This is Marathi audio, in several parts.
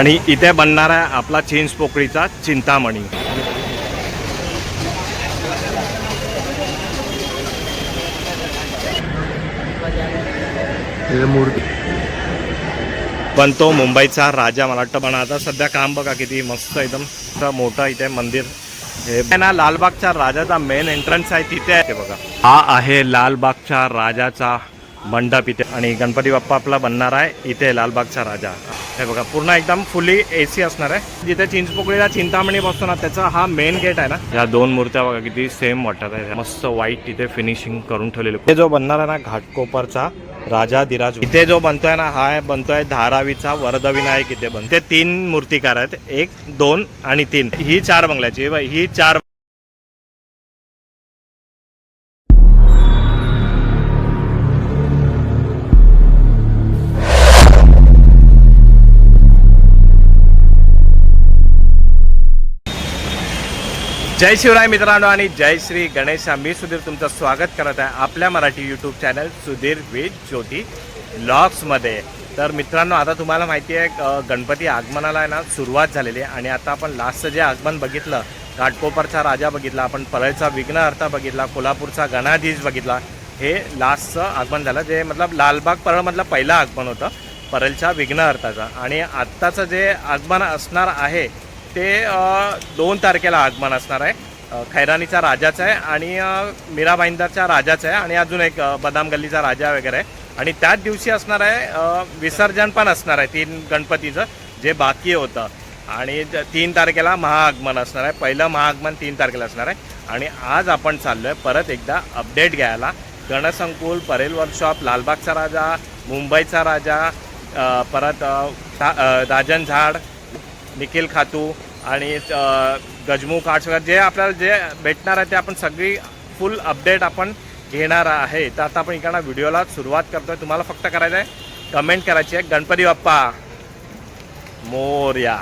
आणि इथे बनणार आहे आपला चिंच पोकळीचा चिंतामणी. मूर्ती. बनतो मुंबईचा राजा मला वाटतं पण आता सध्या काम बघा किती मस्त एकदम. मोठं इथे मंदिर. हे ना लालबागच्या राजाचा मेन एंट्रन्स आहे तिथे आहे ते बघा. हा आहे लालबागच्या राजाचा मंडप इथे आणि गणपती बाप्पा आपला बनणार आहे. इथे लालबागचा राजा. हे बघा पूर्ण एकदम फुली ए सी असणार आहे. जिथे चिंचपोकळीला चिंतामणी बसतो ना त्याचा हा मेन गेट आहे ना. या दोन मूर्त्या बघा किती सेम वाटत आहे. मस्त व्हाईट तिथे फिनिशिंग करून ठेवलेले. हे जो बनणार आहे ना घाटकोपरचा राजा दिराज. इथे जो बनतोय ना हा आहे- बनतोय धारावीचा वरदविनायक इथे बनते तीन मूर्तिकार आहेत. एक दोन आणि तीन. ही चार बंगल्याची. ही चार जय शिवराय मित्रांनो आणि जय श्री गणेश. मी सुधीर तुमचं स्वागत करत आहे आपल्या Marathi YouTube channel Sudhir with Jyoti ब्लॉग्समध्ये तर मित्रांनो आता तुम्हाला माहिती आहे गणपती आगमनाला आहे ना सुरुवात झालेली आहे. आणि आता आपण लास्टचं जे आगमन बघितलं घाटकोपरचा राजा बघितला आपण परळचा विघ्नहर्ता बघितला कोल्हापूरचा गणाधीश बघितला हे लास्टचं आगमन झालं. जे मतलब लालबाग परळमधलं पहिलं आगमन होतं परळच्या विघ्नहर्ताचं. आणि आत्ताचं जे आगमन असणार आहे ते दोन तारखेला आगमन असणार आहे. खैरानीचा राजाच आहे आणि मीरा भाईंदरच्या राजाच आहे आणि अजून एक बदाम गल्लीचा राजा वगैरे आहे. आणि त्याच दिवशी असणार आहे विसर्जन पण असणार आहे तीन गणपतीचं जे बाकी होतं. आणि तीन तारखेला महाआगमन असणार आहे. पहिलं महाआगमन तीन तारखेला असणार आहे. आणि आज आपण चाललो आहे परत एकदा अपडेट घ्यायला. गणसंकुल परेल वर्कशॉप लालबागचा राजा मुंबईचा राजा परत राजन झाड निखिल खातू आणि गजमुख आर्ट्स वगैरे जे आपल्याला जे भेटणार आहे ते आपण सगळी फुल अपडेट आपण घेणार आहे. तर आता आपण इकडनं व्हिडिओला सुरुवात करतोय. तुम्हाला फक्त करायचं आहे कमेंट करायची आहे. गणपती बाप्पा मोर्या.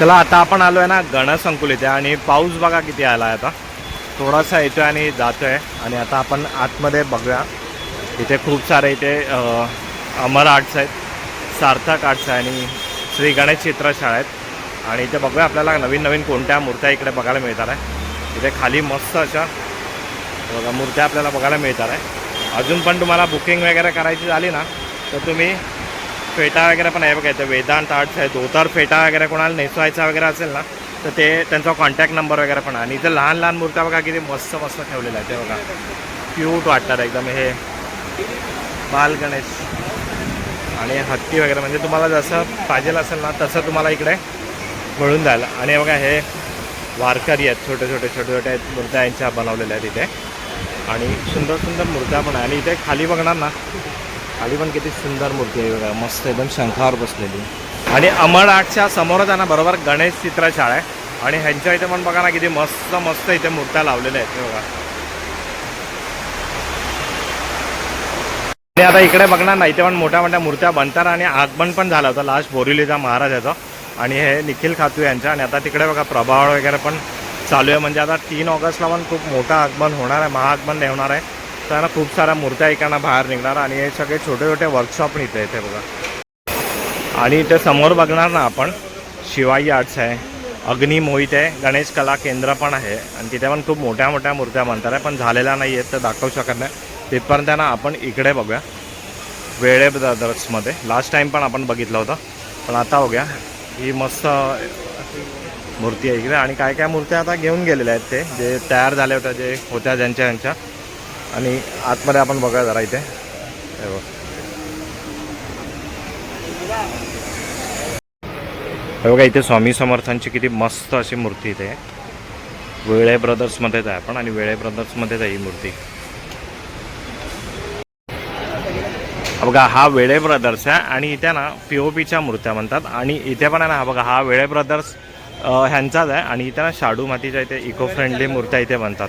चला आता आपण आलो आहे ना गणसंकुल इथे आणि पाऊस बघा किती आला आहे आता. थोडासा येतोय आणि जातोय. आणि आता आपण आतमध्ये बघूया. इथे खूप सारे इथे अमर आर्ट्स आहेत सार्थक आर्ट्स आहे आणि श्री गणेश चित्रशाळा आहेत आणि इथे बघूया आपल्याला नवीन नवीन कोणत्या मूर्त्या इकडे बघायला मिळतात आहे. इथे खाली मस्त अशा बघा मूर्त्या आपल्याला बघायला मिळतात आहे. अजून पण तुम्हाला बुकिंग वगैरे करायची झाली ना तर तुम्ही फेटा वगैरे पण आहे बघा इथे. वेदांत आर्ट्स आहे धोतर फेटा वगैरे कोणाला नेसवायचा वगैरे असेल ना तर ते त्यांचा कॉन्टॅक्ट नंबर वगैरे पण आहे. आणि इथे लहान लहान मूर्त्या बघा किती मस्त मस्त ठेवलेल्या आहेत ते बघा. क्यूट वाटतात एकदम हे. बाल गणेश आणि हत्ती वगैरे म्हणजे तुम्हाला जसं पाहिजेल असेल ना तसं तुम्हाला इकडे मिळून जाईल. आणि बघा हे वारकरी आहेत छोटे छोटे छोटे छोटे मूर्त्या यांच्या बनवलेल्या आहेत इथे. आणि सुंदर सुंदर मूर्त्या पण आहे. आणि इथे खाली बघणार ना खाली पण किती सुंदर मूर्ती आहे बघा. मस्त एकदम शंखावर बसलेली. आणि अमर आठच्या समोरच आहे ना बरोबर गणेश चित्रशाळा आहे. आणि ह्यांच्या इथे पण बघा ना किती मस्त मस्त इथे मूर्त्या लावलेल्या आहेत बघा. ते आता इकडे बघणार नाही. ते पण मोठ्या मोठ्या मूर्त्या बनतात आणि आगमन पण झालं होतं लास्ट बोरिवलीचा महाराजाचं. आणि हे निखिल खातू यांच्या आणि आता तिकडे बघा प्रभाव वगैरे पण चालू आहे. म्हणजे आता तीन ऑगस्टला पण खूप मोठं आगमन होणार आहे महाआगमन होणार आहे. तर खूप साऱ्या मूर्त्या इकडनं बाहेर निघणार आणि हे सगळे छोटे छोटे वर्कशॉप इथे इथे बघा. आणि इथे समोर बघणार ना आपण शिवाई आर्ट्स आहे अग्नी मोहित आहे गणेश कला केंद्र पण आहे. आणि तिथे पण खूप मोठ्या मोठ्या मूर्त्या बनतात आहे. पण झालेल्या नाही आहेत तर दाखवू शकत नाही. तिथपर्यंत ना आपण इकडे बघूया. वेळे ब्रदर्समध्ये. लास्ट टाईम पण आपण बघितलं होतं. पण आता बघूया. ही मस्त मूर्ती आहे इकडे. आणि काय काय मूर्त्या आता घेऊन गेलेल्या आहेत ते जे तयार झाल्या होत्या जे होत्या ज्यांच्या यांच्या आणि आतमध्ये आपण बघा जरा इथे. हे बघा इथे स्वामी समर्थांची किती मस्त अशी मूर्ती इथे. वेळे ब्रदर्समध्येच आहे आपण आणि वेळे ब्रदर्समध्येच आहे ही मूर्ती. बघा हा वेळे ब्रदर्स आहे आणि इथे ना पी ओ पीच्या मूर्त्या म्हणतात. आणि इथे पण आहे ना हा बघा हा वेळे ब्रदर्स ह्यांचाच आहे. आणि इथे ना शाडू मातीच्या इथे इको फ्रेंडली मूर्त्या इथे बनतात.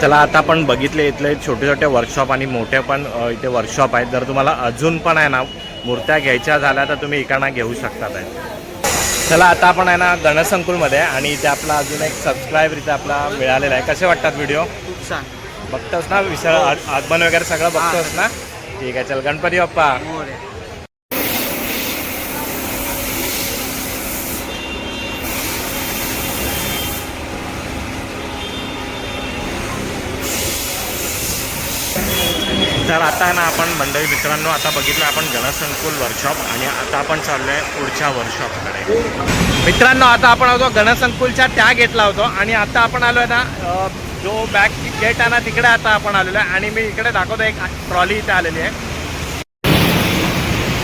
चला आता आपण बघितले इथले छोटे छोटे वर्कशॉप आणि मोठे पण इथे वर्कशॉप आहेत. जर तुम्हाला अजून पण आहे ना मूर्त्या घ्यायच्या झाल्या तर तुम्ही इकडनं घेऊ शकतात आहे चला आता आपण आहे ना गणसंकुलमध्ये आणि इथे आपला अजून एक सबस्क्राईबर इथे आपला मिळालेला आहे. कसे वाटतात व्हिडिओ खूप छान. बघतोस ना विसर आगमन वगैरे सगळं बघतोस ना? ठीक आहे चल गणपती बाप्पा. तर आता आहे ना आपण मंडळी मित्रांनो आता बघितलं आपण गणसंकुल वर्कशॉप आणि आता आपण चाललो आहे पुढच्या वर्कशॉपकडे मित्रांनो आता आपण होतो गणसंकुलच्या त्या गेटला होतो आणि आता आपण आलो आहे ना जो बॅक गेट आहे ना तिकडे आता आपण आलेलो आहे आणि मी इकडे दाखवतो एक ट्रॉली इथे आलेली आहे.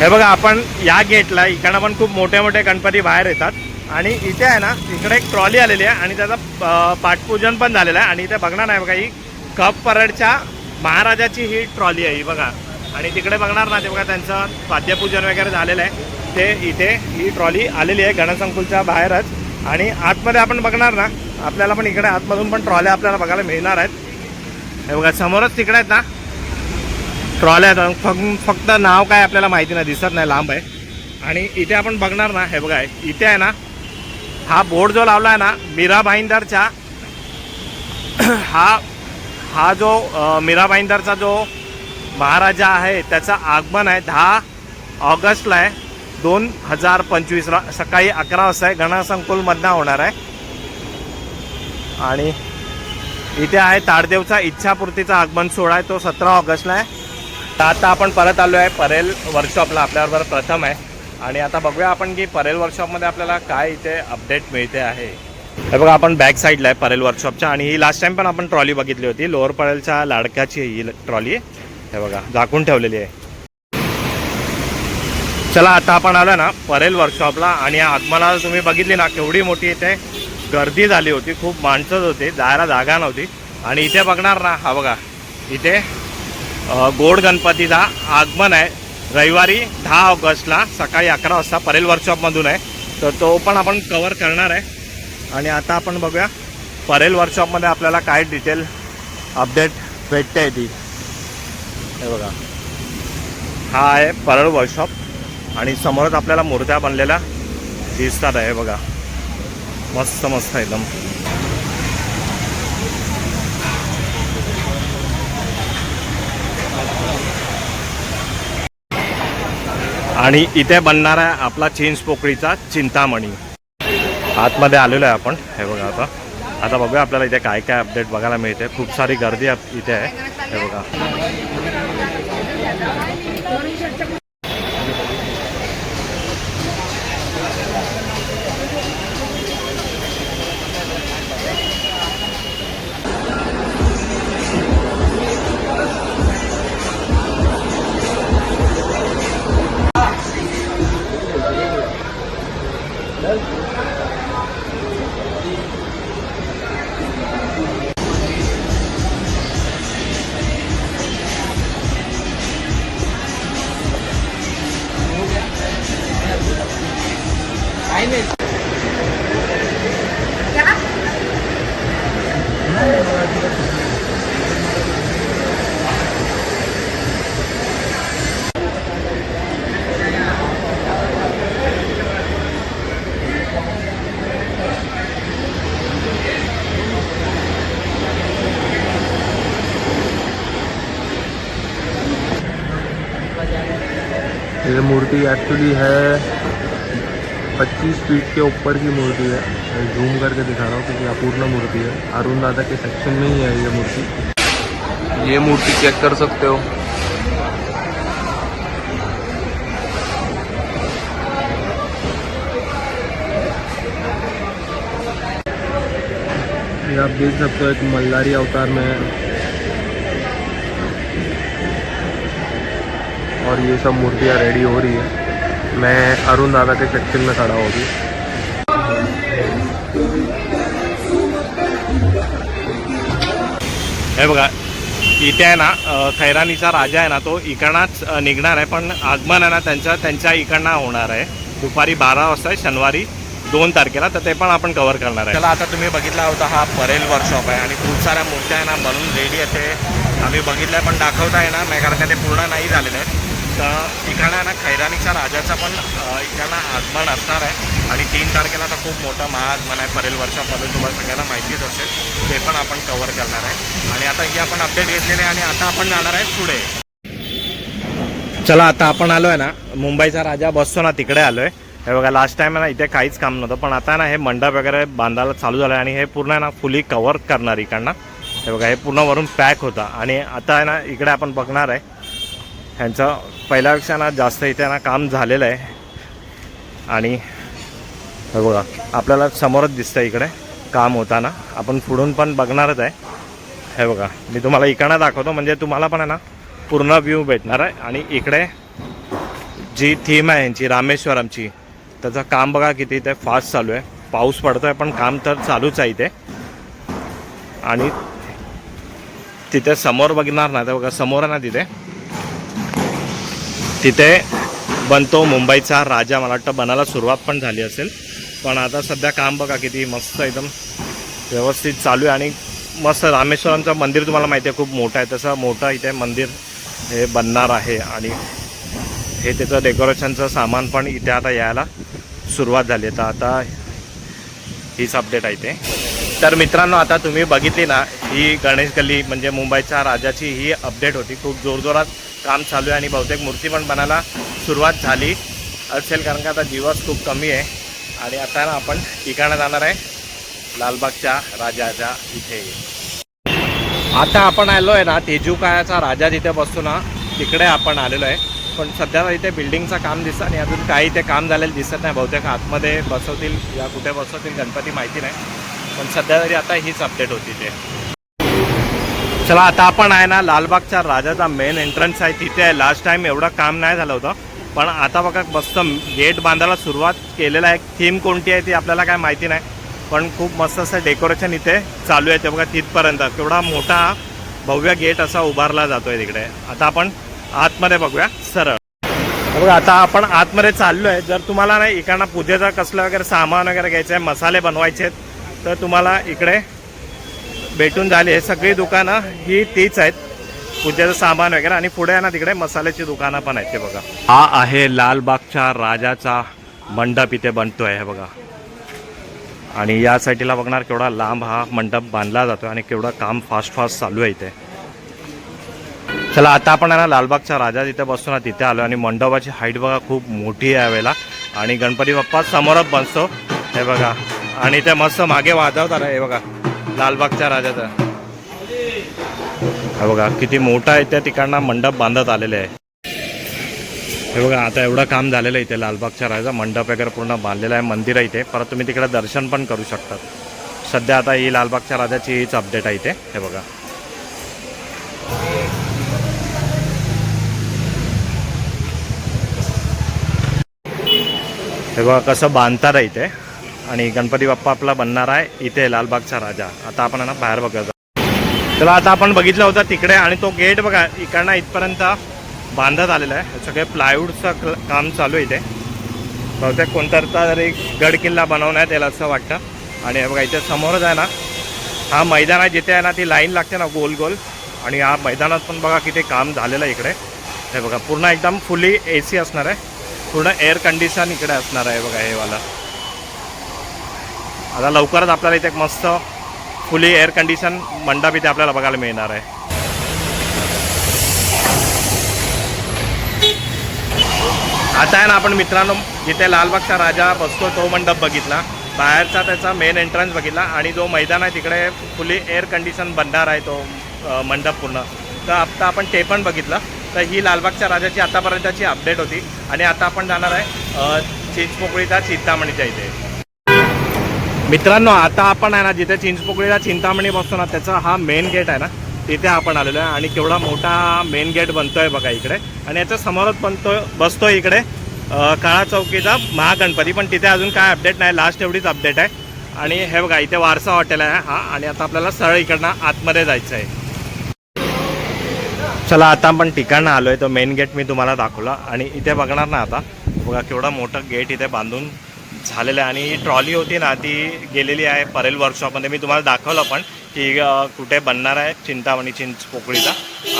हे बघा आपण या गेटला इकडनं पण खूप मोठे मोठे गणपती बाहेर येतात आणि इथे आहे ना इकडे एक ट्रॉली आलेली आहे आणि त्याचं पाठपूजन पण झालेलं आहे आणि इथे बघणार नाही बघा ही कप परडच्या महाराजाची ही ट्रॉली आहे ही बघा. आणि तिकडे बघणार ना ते बघा त्यांचं वाद्यपूजन वगैरे झालेलं आहे. ते इथे ही ट्रॉली आलेली आहे गणसंकुलच्या बाहेरच. आणि आतमध्ये आपण बघणार ना आपल्याला पण इकडे आतमधून पण ट्रॉल्या आपल्याला बघायला मिळणार आहेत. हे बघा समोरच तिकडे आहेत ना ट्रॉल्या आहेत. फक्त फक्त नाव काय आपल्याला माहिती नाही दिसत नाही लांब आहे. आणि इथे आपण बघणार ना हे बघा इथे आहे ना हा बोर्ड जो लावला आहे ना मीरा भाईंदरच्या हा हा जो मीराबाईंदरचा मीरा भाईंदरचा जो महाराजा आहे त्याचं आगमन आहे दहा ऑगस्टला आहे. दोन हजार पंचवीसला सकाळी अकरा वाजता आहे. गणसंकुलमधनं होणार आहे. आणि इथे आहे ताडदेवचा इच्छापूर्तीचा आगमन सोहळा आहे. तो सतरा ऑगस्टला आहे. तर आता आपण परत आलो आहे. परेल वर्कशॉपला आपल्याबरोबर प्रथम आहे. आणि आता बघूया आपण की परेल वर्कशॉपमध्ये आपल्याला काय इथे अपडेट मिळते आहे. हे बघा आपण बॅक साईडला आहे परेल वर्कशॉपच्या आणि ही लास्ट टाइम पण आपण ट्रॉली बघितली होती. लोअर परेलच्या लाडक्याची ही ट्रॉली हे बघा झाकून ठेवलेली आहे. चला आता आपण आलो ना परेल वर्कशॉपला आणि आगमनाला तुम्ही बघितली ना केवढी मोठी इथे गर्दी झाली होती. खूप माणसंच होती जायला जागा नव्हती. आणि इथे बघणार ना हा बघा इथे गोड गणपतीचा आगमन आहे. रविवारी दहा ऑगस्टला सकाळी अकरा वाजता परेल वर्कशॉपमधून आहे. तर तो पण आपण कवर करणार आहे. आणि आता आपण बघूया परेल वर्कशॉपमध्ये आपल्याला काय डिटेल अपडेट भेटते ती. हे बघा. हा आहे परळ वर्कशॉप आणि समोरच आपल्याला मूर्त्या बनलेल्या दिसतात आहे बघा. मस्त मस्त एकदम. आणि इथे बनणार आहे आपला चिंच पोकळीचा चिंतामणी. आतमध्ये आलेलो आहे आपण. हे बघा आता. आता बघूया आपल्याला इथे काय काय अपडेट बघायला मिळते. खूप सारी गर्दी इथे आहे. हे बघा. एक्चुअली है 25 फीट के ऊपर की मूर्ति है। मैं जूम करके दिखा रहा हूँ क्योंकि अपूर्ण मूर्ति है। अरुण दादा के सेक्शन में ही है ये मूर्ति। ये मूर्ति चेक कर सकते हो। ये आप देख सकते हो, एक मल्लारी अवतार में है। और ये सब मूर्तियाँ रेडी हो रही है। मैं अरुण दादा के सेक्शन में खड़ा हूँ अभी। हे बघा इथे आहे ना खैरानीचा राजा आहे ना तो इकडनाच निघणार आहे पण आगमन आहे ना त्यांच्या त्यांच्या इकडनं होणार आहे. दुपारी बारा वाजता शनिवारी दोन तारखेला तर ते पण आपण कव्हर करणार आहे. चला आता तुम्ही बघितला होता हा परेल वर्कशॉप आहे आणि खूप साऱ्या मूर्त्या आहे ना बनून रेडी आहे ते आम्ही बघितलं पण दाखवता येणार नाही कारण का ते पूर्ण नाही झालेले. आहेत तर इकडं ना खैरानीच्या राजाचा पण अ, इकडनं आगमन असणार आहे. आणि तीन तारखेला तर खूप मोठा महाआगमन आहे. परेल वर्षामध्ये तुम्हाला सगळ्यांना माहितीच असेल. ते पण आपण कवर करणार आहे. आणि आता ही आपण अपडेट घेतलेली आहे आणि आता आपण जाणार आहे पुढे. चला आता आपण आलो आहे ना. मुंबईचा राजा बसतो ना तिकडे आलो आहे हे बघा लास्ट टाइम ना इथे काहीच काम नव्हतं. पण आता ना हे मंडप वगैरे बांधायला चालू झालं आणि हे पूर्ण आहे ना फुली कवर करणार इकडनं. हे बघा हे पूर्ण वरून पॅक होता. आणि आता आहे ना इकडे आपण बघणार आहे. ह्यांचं पहिल्यापेक्षा ना जास्त इथे ना काम झालेलं आहे. आणि हे बघा आपल्याला समोरच दिसतं इकडे काम होताना. आपण पुढून पण बघणारच आहे. हे बघा मी तुम्हाला इकडनं दाखवतो. म्हणजे तुम्हाला पण आहे ना पूर्ण व्ह्यू भेटणार आहे. आणि इकडे जी थीम आहे यांची रामेश्वरमची त्याचं काम बघा किती इथे फास्ट चालू आहे. पाऊस पडतो आहे पण काम तर चालूच आहे इथे. आणि तिथे समोर बघणार ना तर बघा समोर आहे ना तिथे. तिथे बनतो. मुंबईचा राजा मला वाटतं बनायला सुरुवात पण झाली असेल. पण आता सध्या काम बघा किती मस्त एकदम व्यवस्थित चालू आहे. आणि मस्त रामेश्वरमचं मंदिर तुम्हाला माहिती आहे खूप मोठं आहे. तसं मोठं इथे मंदिर हे बनणार आहे. आणि हे त्याचं डेकोरेशनचं सामान पण इथे आता यायला सुरुवात झाली. आहे तर आता हीच अपडेट आहे ते तर मित्रांनो आता तुम्ही बघितली ना ही गणेश गल्ली म्हणजे मुंबईच्या राजाची ही अपडेट होती. खूप जोरजोरात काम चालू आहे आणि बहुतेक मूर्ती पण बनायला सुरुवात झाली. असेल कारण का आता दिवस खूप कमी आहे. आणि आता ना आपण ठिकाणं जाणार आहे. लालबागच्या राजाच्या इथे. आता आपण आलो आहे ना तेजुकायाचा राजा जिथे बसतो ना तिकडे आपण आलेलो आहे. पण सध्या इथे बिल्डिंगचं काम दिसतं आणि अजून काही इथे काम झालेलं दिसत नाही. बहुतेक आतमध्ये बसवतील या कुठे बसवतील गणपती माहिती नाही. पण सध्या तरी आता हीच अपडेट होती ते चला आता आपण आहे ना लालबागच्या राजाचा मेन एंट्रन्स आहे. तिथे आहे. लास्ट टाइम एवढं काम नाही झालं होतं. पण आता बघा मस्त गेट बांधायला सुरुवात केलेलं आहे. थीम कोणती आहे ती आपल्याला काय माहिती नाही. पण खूप मस्त असं डेकोरेशन इथे चालू आहे. ते बघा तिथपर्यंत. केवढा मोठा भव्य गेट असा उभारला जातोय तिकडे. आता आपण आतमध्ये बघूया. सरळ. बघा आता आपण आतमध्ये चाललो आहे जर तुम्हाला नाही इकडनं पूजेचं कसलं वगैरे सामान वगैरे घ्यायचं आहे मसाले बनवायचे आहेत तर तुम्हाला इकडे भेटून झाले सगळी दुकानं ही तीच आहेत. पूजेचं सामान वगैरे आणि पुढे आहे ना तिकडे मसाल्याची दुकानं पण आहेत. ते बघा. हा आहे लालबागच्या राजाचा मंडप इथे बनतोय. हे बघा. आणि या साईडला बघणार केवढा लांब हा मंडप बांधला जातो आणि केवढं काम फास्ट फास्ट चालू आहे इथे. चला आता आपण आहे ना लालबागच्या राजा जिथे बसतो ना तिथे आलो आणि मंडपाची हाईट बघा खूप मोठी आहे यावेळेला. आणि गणपती बाप्पा समोरच बसतो. हे बघा. आणि ते मस्त मागे वाजवतात. हे बघा. लालबागच्या राजाचा. हे बघा किती मोठा आहे त्या ठिकाणा मंडप बांधत आलेले आहे. हे बघा आता एवढं काम झालेलं आहे इथे लालबागच्या राजा. मंडप वगैरे पूर्ण बांधलेलं आहे मंदिर आहे इथे. परत तुम्ही तिकडे दर्शन पण करू शकतात. सध्या आता ही लालबागच्या राजाची हीच अपडेट आहे इथे. हे बघा. हे बघा कसं बांधतात इथे. आणि गणपती बाप्पा आपला बनणार आहे इथे लालबागचा राजा. आता आपण आहे ना बाहेर बघत चला आता आपण बघितलं होतं तिकडे आणि तो गेट बघा इकडनं इथपर्यंत बांधत आलेला आहे. सगळे प्लायवूडचं काम चालू आहे इथे. बहुतेक कोणता तरी गड किल्ला बनवणार आहे त्याला असं वाटतं. आणि हे बघा इथे समोरच आहे ना हा मैदान आहे जिथे आहे ना ती लाईन लागते ना गोल गोल. आणि या मैदानात पण बघा किती काम झालेलं आहे इकडे. हे बघा पूर्ण एकदम फुली ए सी असणार आहे. पूर्ण एअर कंडिशन इकडे असणार आहे बघा हे वाला. आता लवकरच आपल्याला इथे एक मस्त फुली एअर कंडिशन मंडप इथे आपल्याला बघायला मिळणार आहे. आता आहे ना आपण मित्रांनो जिथे लालबागचा राजा बसतो तो मंडप बघितला. बाहेरचा त्याचा मेन एंट्रन्स बघितला आणि जो मैदान आहे तिकडे फुली एअर कंडिशन बनणार आहे तो मंडप पूर्ण. तर आता आपण ते पण बघितलं. तर ही लालबागच्या राजाची आतापर्यंतची अपडेट होती. आणि आता आपण जाणार आहे चिंचपोकळीचा चिंतामणीच्या इथे. मित्रांनो आता आपण आहे ना जिथे चिंचपोकळीला चिंतामणी बसतो ना त्याचा हा मेन गेट आहे ना तिथे आपण आलेलो आहे. आणि केवढा मोठा मेन गेट बनतोय बघा इकडे. आणि याच्या समोरच बनतोय बसतोय इकडे काळा चौकीचा महागणपती. पण तिथे अजून काय अपडेट नाही लास्ट एवढीच अपडेट आहे. आणि हे बघा इथे वारसा हॉटेल आहे हा. आणि आता आपल्याला सरळ इकडनं आतमध्ये जायचं आहे चला आता आपण ठिकाण आलो आहे तो मेन गेट मी तुम्हाला दाखवला. आणि इथे बघणार ना आता बघा केवढं मोठं गेट इथे बांधून झालेलं आहे. आणि ही ट्रॉली होती ना ती गेलेली आहे परेल वर्कशॉपमध्ये मी तुम्हाला दाखवलं पण की कुठे बनणार आहे चिंतामणी चिंच पोकळीचा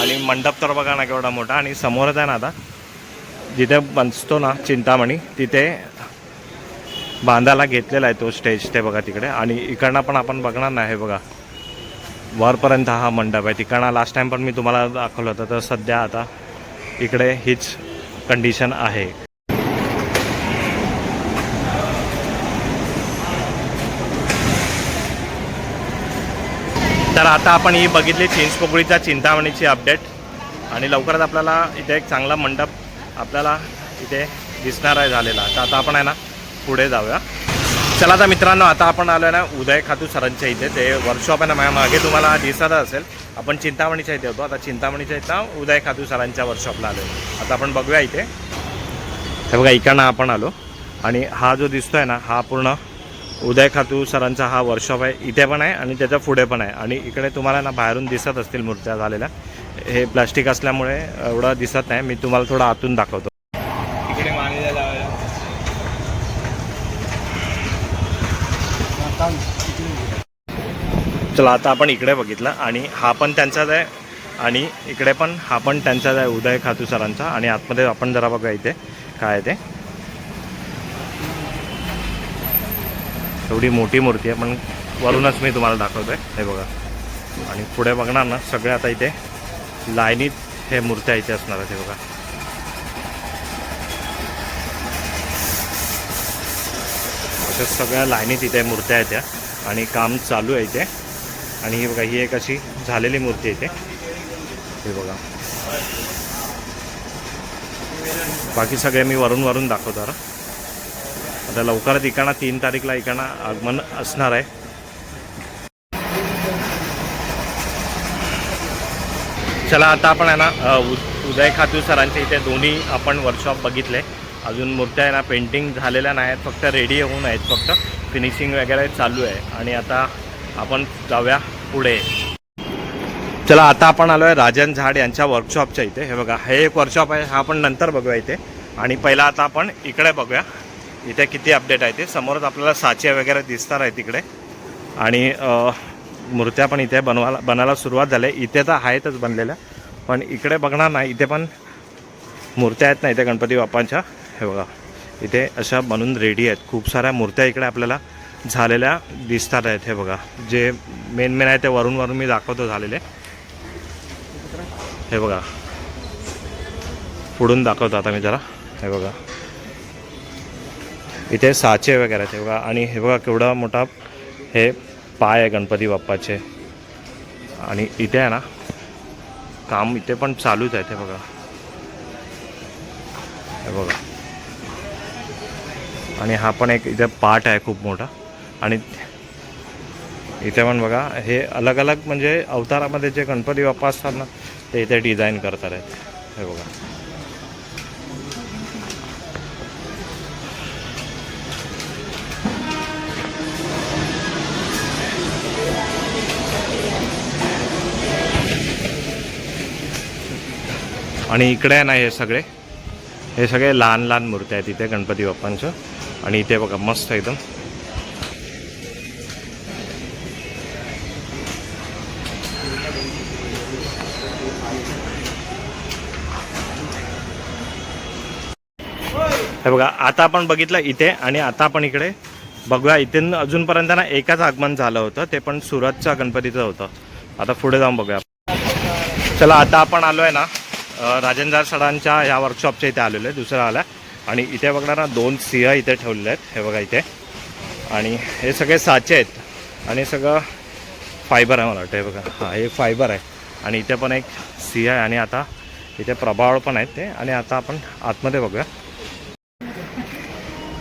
आणि मंडप तर बघा ना केवढा मोठा. आणि समोरच आहे ना आता जिथे बसतो ना चिंतामणी तिथे बांधायला घेतलेला आहे तो स्टेज ते बघा तिकडे. आणि इकडनं पण आपण बघणार नाही हे बघा. वरपर्यंत हा मंडप आहे. तिकडनं लास्ट टाइम पण मी तुम्हाला दाखवलं होतं तर सध्या आता इकडे हीच कंडिशन आहे. तर आता आपण ही बघितली चिंचपोकळीच्या चिंतामणीची अपडेट आणि लवकरच आपल्याला इथे एक चांगला मंडप आपल्याला इथे दिसणार आहे झालेला. तर आता आपण आहे ना पुढे जाऊया. चला आता मित्रांनो आता आपण आलो आहे ना उदय खातू सरांच्या इथे. ते वर्कशॉप आहे ना माझ्या मागे तुम्हाला दिसत असेल. आपण चिंतामणीच्या इथे होतो. आता चिंतामणीच्या इथं उदय खातू सरांच्या वर्कशॉपला आलो आता आपण बघूया इथे. हे बघा इकडनं आपण आलो. आणि हा जो दिसतोय ना हा पूर्ण उदय खातू सरांचा हा वर्कशॉप आहे. इथे पण आहे आणि त्याच्या पुढे पण आहे. आणि इकडे तुम्हाला ना बाहेरून दिसत असतील मूर्त्या झालेल्या. हे प्लास्टिक असल्यामुळे एवढं दिसत नाही. मी तुम्हाला थोडं आतून दाखवतो. इकडे चला आता आपण इकडे बघितलं आणि हा पण त्यांचाच आहे. आणि इकडे पण हा पण त्यांचाच आहे उदय खातू सरांचा. आणि आतमध्ये आपण जरा बघूया इथे काय आहे ते. एवढी मोठी मूर्ती आहे पण वरूनच मी तुम्हाला दाखवतोय. हे बघा. आणि पुढे बघणार ना सगळे आता इथे लाईनीत हे मूर्त्या इथे असणार आहेत हे बघा. अशा सगळ्या लाईनीत इथे मूर्त्या आहेत त्या. आणि काम चालू आहे इथे. आणि ही बघा ही एक अशी झालेली मूर्ती आहे इथे. हे बघा. बाकी सगळे मी वरून वरून दाखवतो आता लवकरच इकाणा तीन तारीखला इकाणा आगमन असणार आहे. चला आता आपण आहे ना उदय खातू सरांच्या इथे दोन्ही आपण वर्कशॉप बघितले. अजून मूर्त्या आहे ना पेंटिंग झालेल्या नाही आहेत फक्त रेडी होऊन आहेत फक्त फिनिशिंग वगैरे चालू आहे. आणि आता आपण जाऊया पुढे. चला आता आपण आलो आहे राजन झाड यांच्या वर्कशॉपच्या इथे. हे बघा हे एक वर्कशॉप आहे हा आपण नंतर बघूया इथे. आणि पहिला आता आपण इकडे बघूया. इथे किती अपडेट आहे ते? समोरच आपल्याला साचे वगैरे दिसणार आहे तिकडे. आणि मूर्त्या पण इथे बनवायला बनायला सुरुवात झाली. आहे इथे तर आहेतच बनलेल्या. पण इकडे बघणार नाही. इथे पण मूर्त्या आहेत ना इथे गणपती बाप्पांच्या. हे बघा. इथे अशा बनून रेडी आहेत. खूप साऱ्या मूर्त्या इकडे आपल्याला झालेल्या दिसतात आहेत. हे बघा. जे मेन मेन आहे ते वरून वरून मी दाखवतो झालेले. हे बघा. पुढून दाखवतो आता मी जरा. हे बघा. इथे साचे वगैरे आहेत हे बघा. आणि हे बघा केवढा मोठा हे पाय आहे गणपती बाप्पाचे. आणि इथे आहे ना काम इथे पण चालूच आहे ते बघा. हे बघा. आणि हा पण एक इथे पाठ आहे खूप मोठा. आणि इथे पण बघा हे अलग अलग म्हणजे अवतारामध्ये जे गणपती बाप्पा असतात ना ते इथे डिझाईन करतात आहेत. हे बघा. आणि इकडे आहे ना हे सगळे. हे सगळे लहान लहान मूर्त्या आहेत इथे गणपती बाप्पांचं. आणि इथे बघा मस्त एकदम. हे बघा आता आपण बघितलं इथे आणि आता आपण इकडे बघूया. इथे अजूनपर्यंत ना एकाच आगमन झालं होतं ते पण सुरतच्या गणपतीचं होतं. आता पुढे जाऊन बघूया. चला आता आपण आलो आहे ना. राजेंद्र सरांच्या ह्या वर्कशॉपच्या इथे आलेलो आहे दुसरा आला. आणि इथे बघणार ना दोन सिंह इथे ठेवलेले आहेत हे बघा इथे. आणि हे सगळे साचे आहेत. आणि सगळं फायबर आहे मला वाटतं हे बघा. हा हे फायबर आहे. आणि इथे पण एक सिंह आहे आणि आता इथे प्रभावळ पण आहेत ते. आणि आता आपण आतमध्ये बघूया.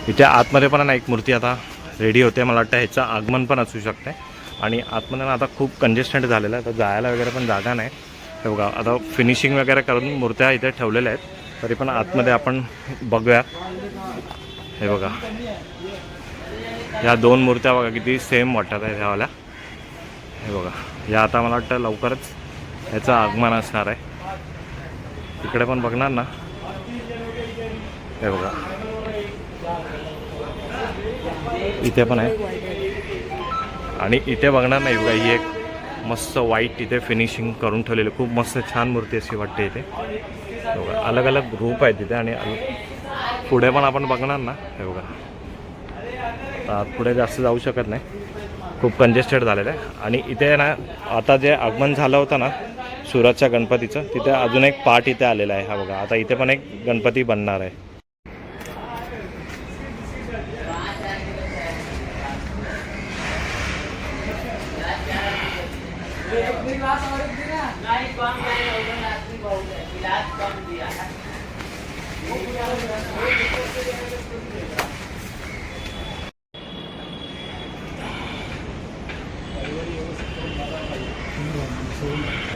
इथे आतमध्ये पण ना एक मूर्ती आता रेडी होते मला वाटतं ह्याचं आगमन पण असू शकते. आणि आतमध्ये ना आता खूप कंजेस्टंट झालेलं आहे तर जायला वगैरे पण जागा नाही. हे बघा आता फिनिशिंग वगैरे करून मूर्त्या इथे ठेवलेल्या आहेत. तरी पण आतमध्ये आपण बघूया. हे बघा. या दोन मूर्त्या बघा किती सेम वाटतात आहेत ह्यावाल्या हे बघा. या आता मला वाटतं लवकरच ह्याचं आगमन असणार आहे. इकडे पण बघणार ना. हे बघा. इथे पण आहे. आणि इथे बघणार नाही बघा ही एक मस्त वाईट इथे फिनिशिंग करून ठेवलेली खूप मस्त छान मूर्ती अशी वाटते इथे. बघा अलग अलग ग्रुप आहेत तिथे आणि पुढे पण आपण बघणार ना हे बघा. आता पुढे जास्त जाऊ शकत नाही. खूप कंजेस्टेड झालेलं आहे. आणि इथे ना आता जे आगमन झालं होतं ना सुरतच्या गणपतीचं तिथे अजून एक पार्ट इथे आलेला आहे हा बघा. आता इथे पण एक गणपती बनणार आहे.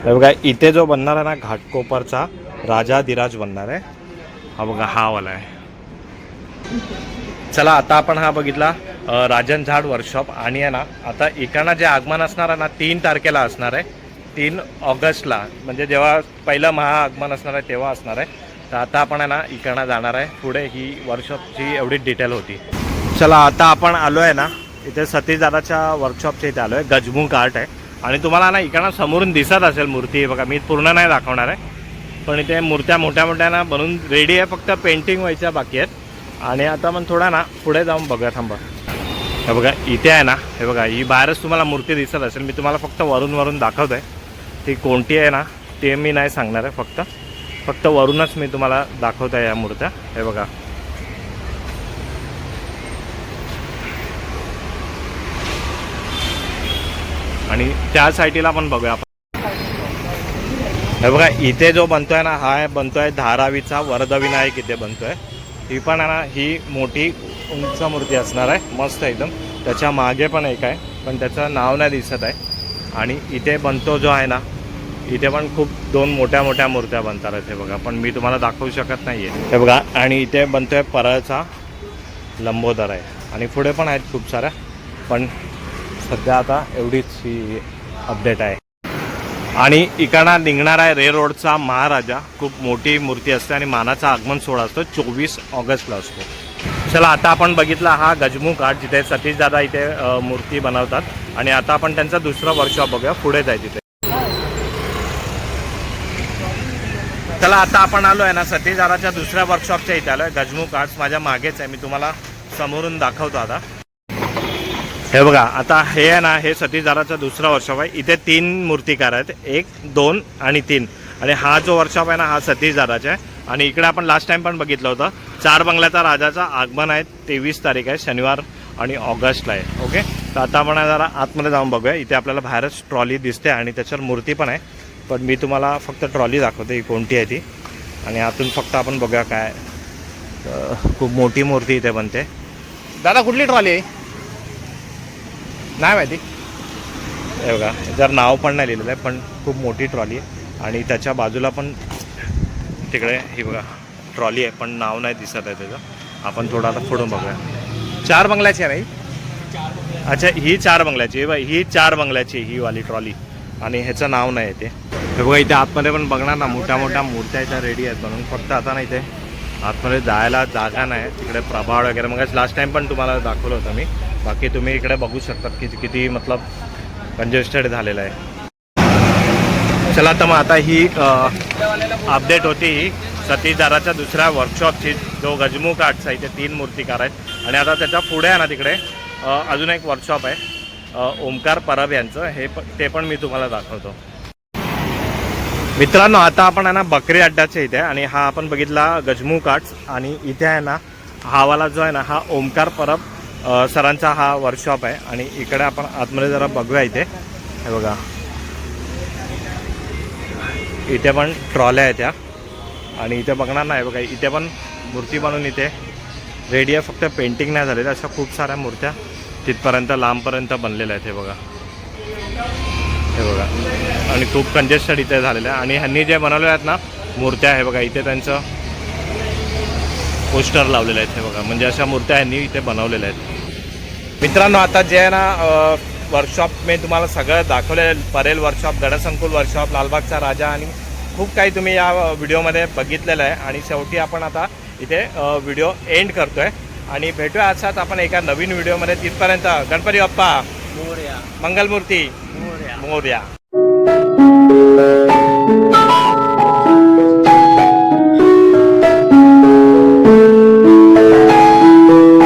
हे बघा इथे जो बनणार आहे ना घाटकोपरचा राजा धीराज बनणार आहे. हा बघा हा वाला आहे. चला आता आपण हा बघितला राजन झाड वर्कशॉप आणि आहे ना आता इकडनं जे आगमन असणार आहे ना तीन तारखेला असणार आहे. तीन ऑगस्टला म्हणजे जेव्हा पहिलं महाआगमन असणार आहे तेव्हा असणार आहे. तर आता आपण आहे ना इकडनं जाणार आहे. पुढे ही वर्कशॉपची एवढी डिटेल होती. चला आता आपण आलो आहे ना इथे सतीश दादाच्या वर्कशॉपच्या इथे आलो आहे. गजमुख आर्ट आहे. आणि तुम्हाला ना इकडनं समोरून दिसत असेल मूर्ती. बघा मी पूर्ण नाही दाखवणार आहे. पण इथे मूर्त्या मोठ्या मोठ्या ना बनून रेडी आहे. फक्त पेंटिंग व्हायच्या बाकी आहेत. आणि आता मग थोडा ना पुढे जाऊन बघूया. थांबा. हे बघा इथे आहे ना हे बघा ही बाहेरच तुम्हाला मूर्ती दिसत असेल. मी तुम्हाला फक्त वरून वरून दाखवतो आहे ती कोणती आहे ना ते मी नाही सांगणार आहे फक्त. फक्त वरूनच मी तुम्हाला दाखवत आहे या मूर्त्या. हे बघा. आणि त्या साईटीला पण बघूया आपण. हे बघा इथे जो बनतोय ना हा बनतोय धारावीचा वरदविनायक इथे बनतोय. ही पण आहे ना ही मोठी उंच मूर्ती असणार आहे. मस्त एकदम. त्याच्यामागे पण एक आहे पण त्याचं नाव नाही दिसत आहे. आणि इथे बनतो जो आहे ना इथे पण खूप दोन मोठ्या मोठ्या मूर्त्या बनतात इथे हे बघा पण मी तुम्हाला दाखवू शकत नाही आहे हे बघा आणि इथे बनतोय परळचा लंबोदर आहे. आणि पुढे पण आहेत खूप साऱ्या पण सध्या आता एवढीच ही अपडेट आहे. आणि इकडा निघणार आहे रे रोडचा महाराजा. खूप मोठी मूर्ती असते आणि मानाचा आगमन सोहळा असतो चोवीस ऑगस्टला असतो. चला आता आपण बघितला हा गजमुख आर्ट जिथे सतीश दादा इथे मूर्ती बनवतात. आणि आता आपण त्यांचा दुसरा वर्कशॉप बघूया पुढे जाय तिथे. चला आता आपण आलो आहे ना सतीजाराच्या दुसऱ्या वर्कशॉपच्या इथे आलो आहे गजमुख आर्ट्स माझ्या मागेच आहे. मी तुम्हाला समोरून दाखवतो आता. हे बघा आता हे आहे ना हे सतीजाराचा दुसरा वर्कशॉप आहे. इथे तीन मूर्तिकार आहेत. एक दोन आणि तीन. आणि हा जो वर्कशॉप आहे ना हा सतीजाराचा आहे. आणि इकडे आपण लास्ट टाइम पण बघितलं होतं. चार बंगल्याचा राजाचा आगमन आहे. तेवीस तारीख आहे शनिवार आणि ऑगस्टला आहे. ओके तर आता आपण जरा आतमध्ये जाऊन बघूया. इथे आपल्याला बाहेरच ट्रॉली दिसते आणि त्याच्यावर मूर्ती पण आहे. पण मी तुम्हाला फक्त ट्रॉली दाखवते ही कोणती आहे ती. आणि आतून फक्त आपण बघूया काय. खूप मोठी मूर्ती इथे बनते. दादा कुठली ट्रॉली आहे? नाही माहिती हे बघा जर नाव पण नाही लिहिलेलं आहे पण खूप मोठी ट्रॉली आहे. आणि त्याच्या बाजूला पण तिकडे ही बघा ट्रॉली आहे पण नाव नाही दिसत आहे त्याचं. आपण थोडं आता पुढून बघूया. चार बंगल्याची आहे नाही अच्छा ही चार बंगल्याची आहे. बाई ही चार बंगल्याची ही वाली ट्रॉली. आणि ह्याचं नाव नाही आहे ते. हे बघा इथे आतमध्ये पण बघणार ना मोठ्या मोठ्या मूर्त्या इथं रेडी आहेत म्हणून. फक्त आता नाही ते. आतमध्ये जायला जागा नाही. तिकडे प्रभाव वगैरे. मग लास्ट टाइम पण तुम्हाला दाखवलं होतं मी. बाकी तुम्ही इकडे बघू शकतात की किती मतलब कंजेस्टेड झालेलं आहे. चला तर मग आता ही अपडेट होती सतीदाराच्या दुसऱ्या वर्कशॉपची जो गजमुख आर्टचा इथे तीन मूर्तिकार आहेत. आणि आता त्याच्या पुढे आहे ना तिकडे अजून एक वर्कशॉप आहे. ओमकार परब यांचं. हे ते पण मी तुम्हाला दाखवतो. मित्रांनो आता आपण आहे ना बकरी अड्डाच्या इथे आणि हा आपण बघितला गजमू काट्स आणि इथे आहे ना हावाला जो आहे ना हा ओमकार परब सरांचा हा वर्कशॉप आहे आणि इकडे आपण आतमध्ये जरा बघूया इथे. हे बघा. इथे पण ट्रॉल्या आहेत त्या आणि इथे बघणार नाही बघा. इथे पण मूर्ती बनवून इथे रेडी आहे फक्त पेंटिंग नाही झालेली. अशा खूप साऱ्या मूर्त्या तिथपर्यंत लांबपर्यंत बनलेलं आहे ते बघा. हे बघा. आणि खूप कंजेस्टेड इथे झालेलं आहे. आणि ह्यांनी जे बनवले आहेत ना मूर्त्या आहे बघा इथे त्यांचं पोस्टर लावलेलं आहेत हे बघा. म्हणजे अशा मूर्त्या ह्यांनी इथे बनवलेल्या आहेत. मित्रांनो आता जे आहे ना वर्कशॉप मी तुम्हाला सगळं दाखवले परेल वर्कशॉप गडसंकुल वर्कशॉप लालबागचा राजा आणि खूप काही तुम्ही या व्हिडिओमध्ये बघितलेलं आहे. आणि शेवटी आपण आता इथे व्हिडिओ एंड करतोय. आणि भेटूया असाच आपण एका नवीन व्हिडिओमध्ये. तिथपर्यंत गणपती बाप्पा. मोरया. मंगलमूर्ती. मोरया. मोर्या.